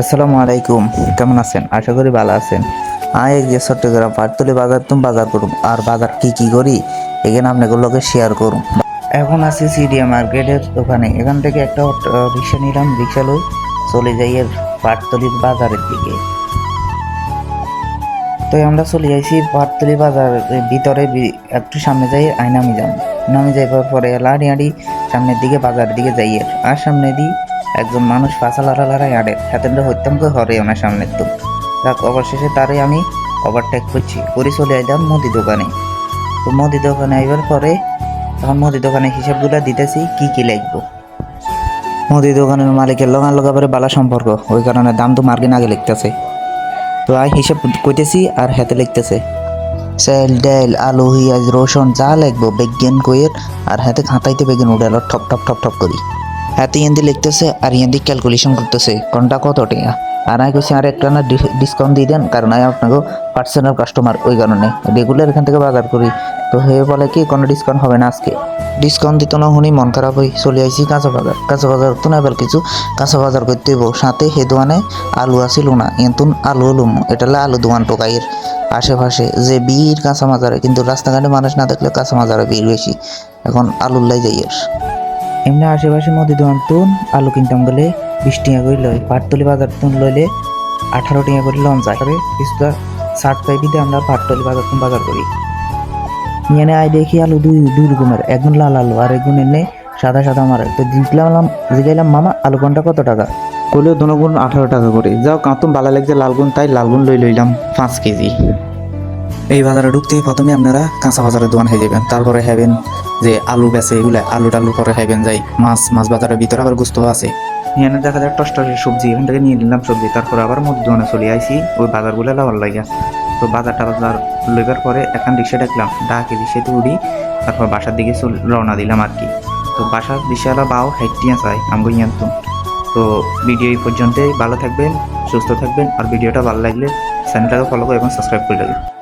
আসসালামু আলাইকুম। কেমন আছেন? আশা করি ভালো আছেন। আয় যে চট্টগ্রাম পাটতলি বাজার, তুমি বাজার করুম আর বাজার কি কি করি, এখানে আপনাগুলোকে শেয়ার করুম এখন আছি সিডিএ মার্কেটের দোকানে। এখান থেকে একটা রিক্সা নিলাম, রিক্সা লই চলে যাই এর পাটতলির বাজারের দিকে। তো আমরা চলে যাইছি পাটতলি বাজারের ভিতরে একটু সামনে যাই, আই নামি যাম। নামি যাইবার পরে লাড়ি আড়ি সামনের দিকে, বাজারের দিকে যাই আর সামনে দিই একজন মানুষ পাশা লড়া লড়াই আড়ে হাতেন্দ্র করে হরে ওনার সামনে তো যাক, অবশেষে তারে আমি ওভারটেক করছি। করে চলে আইলাম মুদি দোকানে। তো মুদি দোকানে আইবার পরে তখন মুদি দোকানে হিসাবগুলো দিতেছি, কি কি লাগবো। মুদি দোকানের মালিকের লগা লগা পরে বালা সম্পর্ক, ওই কারণে দাম তো মার্কিন আগে লিখতেছে। তো আই হিসাব কইতেছি আর হাতে লিখতেছে। চাল, ডাল, আলু হিয়াজ রসুন যা লাগবো বেগেন কইয়ের, আর হাতে খাতাইতে বেগেন উড়াল ঠপ ঠপ ঠপ ঠপ করি। হাতে ইয়ান্দি লিখতেছে আর ইয়ান্দি ক্যালকুলেশন করতেছে। কোনটা কত টাকা আর আমি কইছি আর একটা না ডিসকাউন্ট দিয়ে দেন, কারণ আমি আপনাকে পার্সোনাল কাস্টমার ওই কারণে। রেগুলার এখান থেকে বাজার করি। তো হয়ে বলে কি, কোনো ডিসকাউন্ট হবে না আজকে। ডিসকাউন্ট দিত না শুনি মন খারাপ হই চলে আইছি কাঁচা বাজার। কাঁচা বাজার তো না কিছু। কাঁচা বাজার করতে হইব। সাথে হে দোকানে আলু আসিল না এতুন আলু লুম। এটা হলো আলু দোকান টোকাইয়ের আশেপাশে। যে বীর কাঁচা বাজারে, কিন্তু রাস্তাঘাটে মানুষ না দেখলে কাঁচা বাজারে ভিড় বেশি। এখন আলুর লাই যাই আর। এমনি আশেপাশে মুদি দোকান তুন, আলু কিনতাম গেলে বিশ টাকা করে লয়। পাটতলি বাজার তুন লইলে আঠারো টাকা করে লঞ্চ যায়। করে কিছুটা ষাট পাইপিতে আমরা পাটতলি বাজার তুন বাজার করি। এনে আই দেখি আলু দুই দুই রকমের একগুণ লাল আলু আর একগুণ এনে সাদা সাদা মারে তো জিজ্ঞাসলাম জিজ্ঞাইলাম মামা, আলু কোনটা কত টাকা? কইলেও দনগুণ আঠারো টাকা করে। যাও কাঁতুম ভালো লাগছে লালগুন তাই লালগুন লই লইলাম, পাঁচ কেজি। এই বাজারে ঢুকতেই প্রথমে আপনারা কাঁচা বাজারের দোকান হয়ে যাবেন, তারপরে খাবেন যে আলু বেচে এগুলা আলু টালু পরে খাইবেন যাই। মাছ মাছ বাজারের ভিতরে আবার গুস্ত আছে। এখানে দেখা যায় টস্টারের সবজি, এখান থেকে নিয়ে নিলাম সবজি, তারপর আবার মধ্যে চলে আইসি ওই বাজারগুলো লাগার লাগে তো বাজারটা বাজার লইবার পরে এখন রিক্সা ডাকলাম ডাকে রিক্সাতে উড়ি তারপর বাসার দিকে রওনা দিলাম আর কি। তো বাসার রিক্সাওয়ালা বাও হাইটিয়া চাই, আমগো ইয়ান্তু। তো ভিডিও এই পর্যন্তই, ভালো থাকবেন, সুস্থ থাকবেন, আর ভিডিওটা ভালো লাগলে চ্যানেলটাকে ফলো করে এবং সাবস্ক্রাইব করে দেবেন